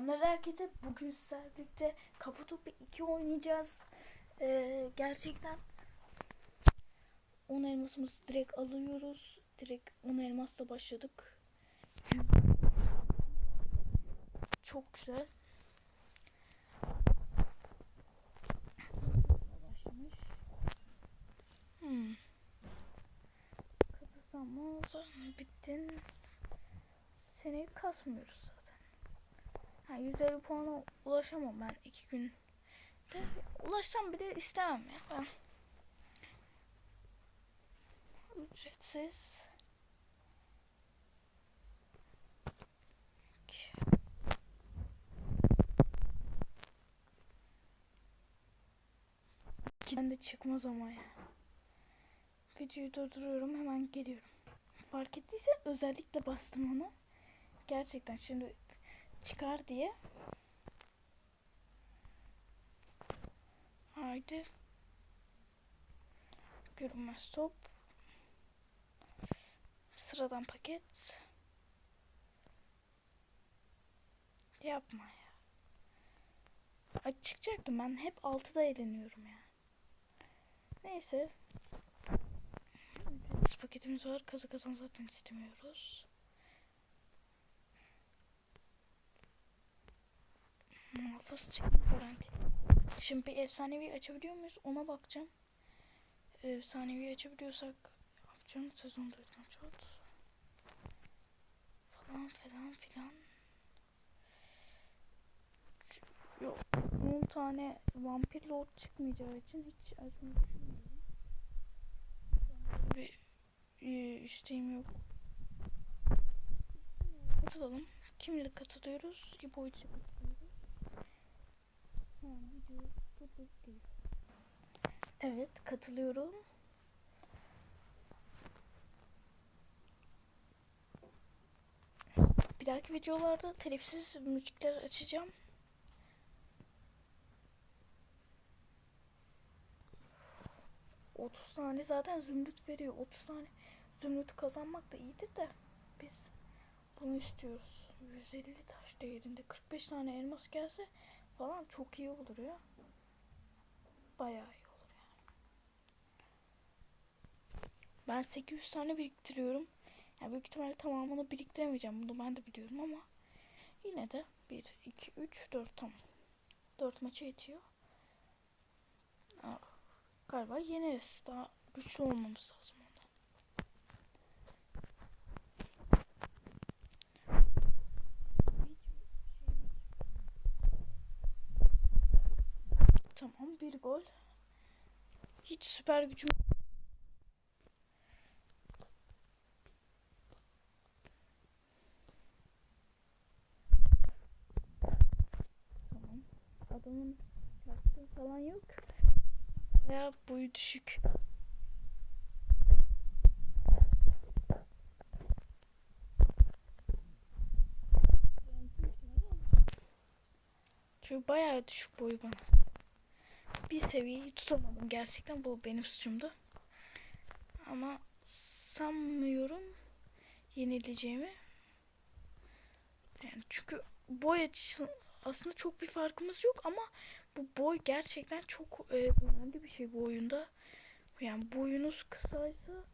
Merhaba herkese. Bugün sizlerle birlikte Kafa Topu 2 oynayacağız. Ee, gerçekten 10 elmasımızı direkt alıyoruz. Direkt 10 elmasla başladık. Çok güzel. Başlamış. Hmm. Katılsam mı bittin. Seni kasmıyoruz. Ha, 150 puana ulaşamam ben iki gün. De, ulaşsam bile istemem ya ben. Ücretsiz. İkiden de çıkmaz ama ya. Videoyu durduruyorum hemen geliyorum. Fark ettiyse özellikle bastım onu. Gerçekten şimdi çıkar diye. Haydi. Görünmez top. Sıradan paket. Yapma ya. Ay çıkacaktım ben hep 6'da eğleniyorum ya. Neyse. Ücretsiz paketimiz var. Kazı kazan zaten istemiyoruz. Muhafız. Şimdi bir efsanevi açabiliyor muyuz? Ona bakacağım. Efsanevi açabiliyorsak yapacağım. Sezon 4 maç. Falan falan filan. Yok. 10 tane vampir lord çıkmayacağı için hiç açmayı düşünmüyorum. Bir, bir isteğim yok. Katılalım. Kimle katılıyoruz? İbo'yu. Evet katılıyorum. Bir dahaki videolarda telifsiz müzikler açacağım. Otuz tane zaten zümrüt veriyor. 30 tane zümrüt kazanmak da iyidir de biz bunu istiyoruz. 150 taş değerinde 45 tane elmas gelse falan çok iyi olur ya. Bayağı iyi olur yani. Ben 800 tane biriktiriyorum. Yani büyük ihtimalle tamamını biriktiremeyeceğim. Bunu ben de biliyorum ama yine de 1, 2, 3, 4 tamam. 4 maça yetiyor. Aa, galiba yeneriz. Daha güçlü olmamız lazım. Bir gol. Hiç süper gücüm Tamam. Adamın kaskı falan yok. Baya boyu düşük. Çünkü bayağı düşük boyu bana bir seviyeyi tutamadım. Gerçekten bu benim suçumdu. Ama sanmıyorum yenileceğimi. Yani çünkü boy açısı aslında çok bir farkımız yok ama bu boy gerçekten çok e, önemli bir şey bu oyunda. Yani boyunuz kısaysa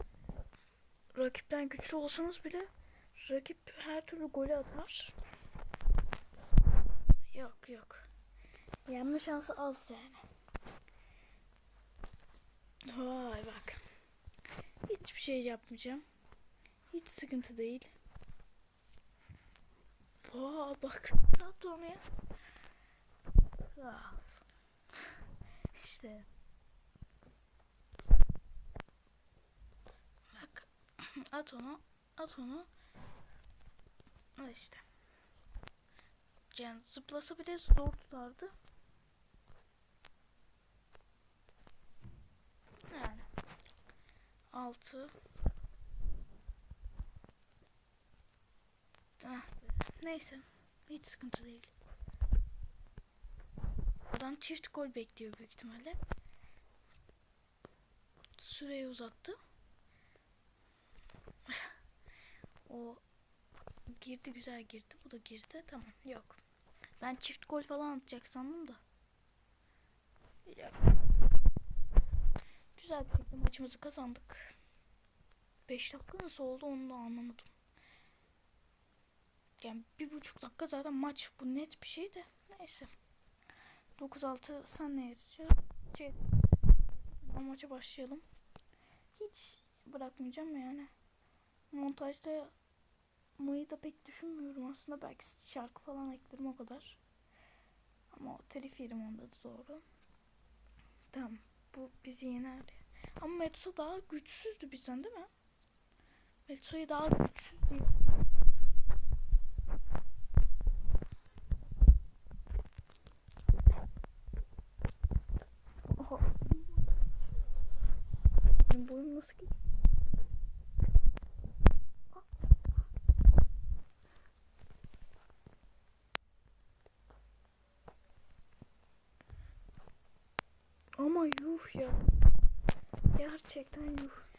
rakipten güçlü olsanız bile rakip her türlü golü atar. Yok yok. Yenme şansı az yani. Vay bak. Hiçbir şey yapmayacağım. Hiç sıkıntı değil. Vay bak. At onu ya. Ah. İşte. Bak. At onu. At onu. Al işte. Yani zıplasa bile zor tutardı. 16. Ah, neyse. Hiç sıkıntı değil. Adam çift gol bekliyor büyük ihtimalle. Süreyi uzattı. o girdi güzel girdi. Bu da girdi. Tamam yok. Ben çift gol falan atacak sandım da. Yok. Güzel bir şekilde maçımızı kazandık. 5 dakika nasıl oldu onu da anlamadım. Yani bir buçuk dakika zaten maç bu net bir şey de neyse. 9-6 sen ne yarayacağız? Şey, maça başlayalım. Hiç bırakmayacağım yani. Montajda Mayı da pek düşünmüyorum aslında. Belki şarkı falan eklerim o kadar. Ama o telif yerim onda da doğru. Tamam. Bu bizi yener. Ama Medusa daha güçsüzdü bizden değil mi? Medusa'yı daha. Benim boyum nasıl geçiyor? Ama yuh ya. Gerçekten yuh.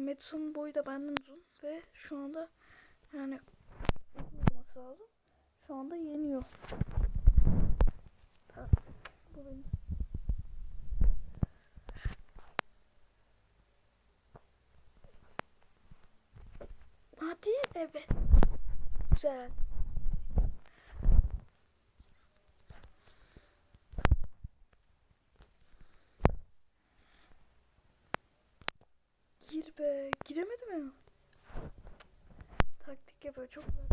Medusa'nın boyu da benden uzun ve şu anda yani olması lazım. Şu anda yeniyor. Bu benim. Hadi evet. Güzel. Giremedi mi? Taktik yapıyor. Çok güzel.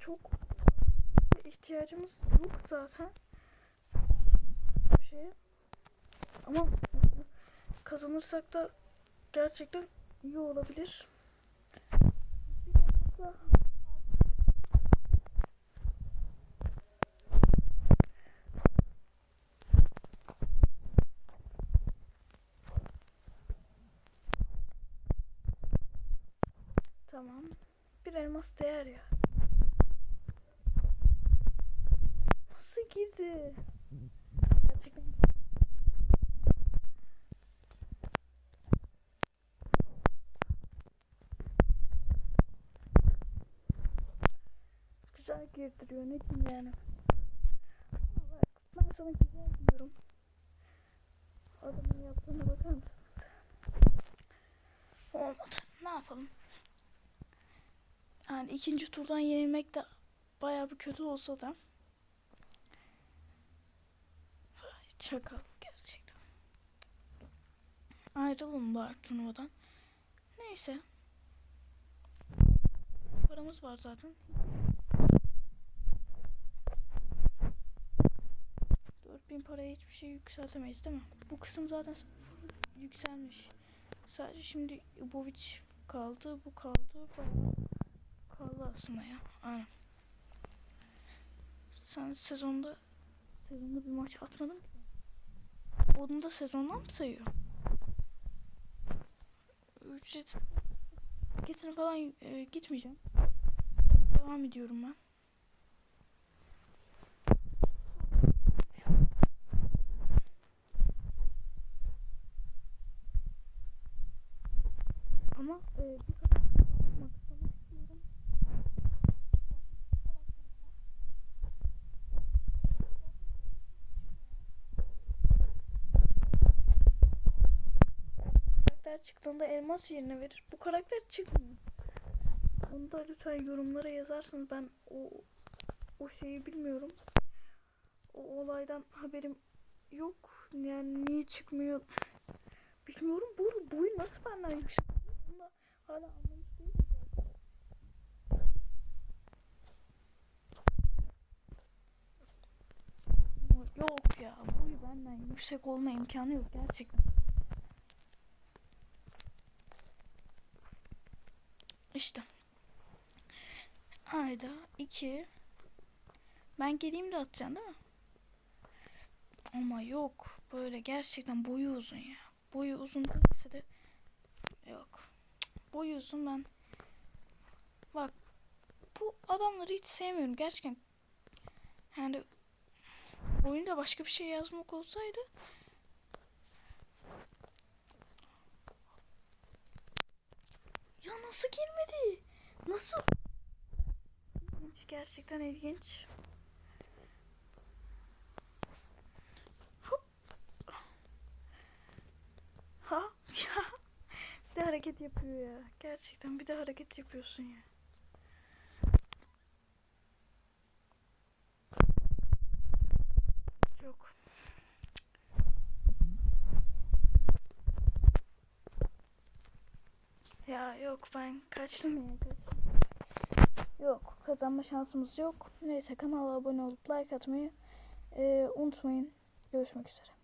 Çok ihtiyacımız yok zaten. Bu şeye. Ama kazanırsak da gerçekten iyi olabilir. Bir Tamam. Bir elmas değer ya. Nasıl girdi? Gerçekten. Güzel girdiriyor ne diyeyim yani. Ben sana güzel diyorum. Adamın yaptığına bakar mısınız? Olmadı. Ne yapalım? Yani ikinci turdan yenilmek de bayağı bir kötü olsa da. Çakal gerçekten. Ayrılalım bari turnuvadan. Neyse. Paramız var zaten. 4000 paraya hiçbir şey yükseltemeyiz değil mi? Bu kısım zaten yükselmiş. Sadece şimdi Ubovic kaldı, bu kaldı falan kaldı aslında ya. Aynen. Sen sezonda sezonda bir maç atmadın ki. Onu da sezondan mı sayıyor? Ücret getirin falan e, gitmeyeceğim. Devam ediyorum ben. Ama e, bir Karakter çıktığında elmas yerine verir. Bu karakter çıkmıyor. Onu da lütfen yorumlara yazarsınız. Ben o o şeyi bilmiyorum. O olaydan haberim yok. Yani niye çıkmıyor bilmiyorum. Bu boyu nasıl benden yüksek? Bunu da hala anlamış değilim Yok ya boyu benden yüksek olma imkanı yok gerçekten. İşte. Ayda iki. Ben geleyim de atacaksın değil mi? Ama yok. Böyle gerçekten boyu uzun ya. Boyu uzun değilse de yok. Boyu uzun ben. Bak bu adamları hiç sevmiyorum gerçekten. Yani oyunda başka bir şey yazmak olsaydı nasıl girmedi? Nasıl? İlginç, gerçekten ilginç. Hop. Ha ya. Bir de hareket yapıyor ya. Gerçekten bir de hareket yapıyorsun ya. Çok. Ya yok ben kaçtım ya kaçtım. Yok kazanma şansımız yok. Neyse kanala abone olup like atmayı e, unutmayın. Görüşmek üzere.